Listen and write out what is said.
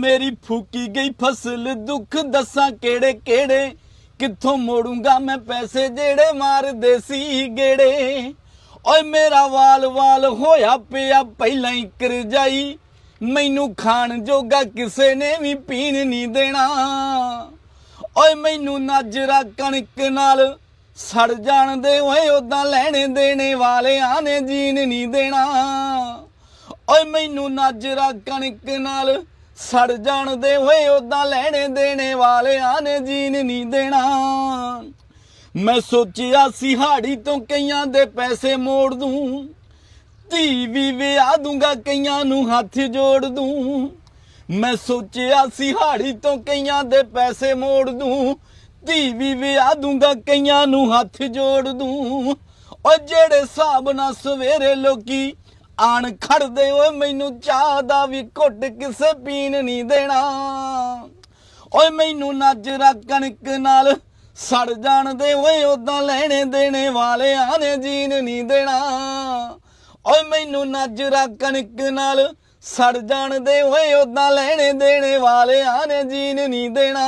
ਮੇਰੀ ਫੂਕੀ ਗਈ ਫਸਲ, ਦੁੱਖ ਦੱਸਾਂ ਕਿਹੜੇ ਕਿਹੜੇ? ਕਿੱਥੋਂ ਮੋੜੂੰਗਾ ਮੈਂ ਪੈਸੇ ਜਿਹੜੇ ਮਾਰਦੇ ਸੀ ਗੇੜੇ? ਓਏ ਮੇਰਾ ਵਾਲ ਵਾਲ ਹੋਇਆ ਪਿਆ ਪਹਿਲਾਂ ਹੀ ਕਰਜਾਈ। ਮੈਨੂੰ ਖਾਣ ਜੋਗਾ ਕਿਸੇ ਨੇ ਵੀ ਪੀਣ ਨਹੀਂ ਦੇਣਾ। ਓਏ ਮੈਨੂੰ ਨਾਜਰਾ ਕਣਕ ਨਾਲ ਸੜ ਜਾਣ ਦੇ ਓਏ ਉਦਾਂ ਲੈਣੇ ਦੇਣੇ ਵਾਲਿਆਂ ਨੇ ਜੀਣ ਨਹੀਂ ਦੇਣਾ। ਓਏ ਮੈਨੂੰ ਨਾਜਰਾ ਕਣਕ ਨਾਲ ਸੜ ਜਾਣਦੇ ਹੋਏ ਉਦਾਂ ਲੈਣੇ ਦੇਣੇ ਵਾਲਿਆਂ ਨੇ ਜੀਣ ਨਹੀਂ ਦੇਣਾ। ਮੈਂ ਸੋਚਿਆ ਸੀ ਹਾੜੀ ਤੋਂ ਕਈਆਂ ਦੇ ਪੈਸੇ ਮੋੜ ਦੂੰ, ਧੀ ਵੀ ਵਿਆਹ ਦੂੰਗਾ ਕਈਆਂ ਨੂੰ ਹੱਥ ਜੋੜ ਦੂੰ। ਮੈਂ ਸੋਚਿਆ ਸੀ ਹਾੜੀ ਤੋਂ ਕਈਆਂ ਦੇ ਪੈਸੇ ਮੋੜ ਦੂੰ, ਧੀ ਵੀ ਵਿਆਹ ਦੂੰਗਾ ਕਈਆਂ ਨੂੰ ਹੱਥ ਜੋੜ ਦੂੰ। ਉਹ ਜਿਹੜੇ ਹਿਸਾਬ ਨਾਲ ਸਵੇਰੇ ਲੋਕੀ ਆਣ ਖੜਦੇ ਓਏ, ਮੈਨੂੰ ਚਾਹ ਦਾ ਵੀ ਘੁੱਟ ਕਿਸੇ ਪੀਣ ਨਹੀਂ ਦੇਣਾ। ਓਏ, ਮੈਨੂੰ ਨਾਜਰਾ ਕਣਕ ਨਾਲ ਸੜ ਜਾਣਦੇ ਓਏ ਉਦਾਂ ਲੈਣੇ ਦੇਣੇ ਵਾਲਿਆਂ ਨੇ ਜੀਣ ਨਹੀਂ ਦੇਣਾ। ਓਏ, ਮੈਨੂੰ ਨਾਜਰਾ ਕਣਕ ਨਾਲ ਸੜ ਜਾਣਦੇ ਓਏ ਉਦਾਂ ਲੈਣੇ ਦੇਣੇ ਵਾਲਿਆਂ ਨੇ ਜੀਣ ਨਹੀਂ ਦੇਣਾ।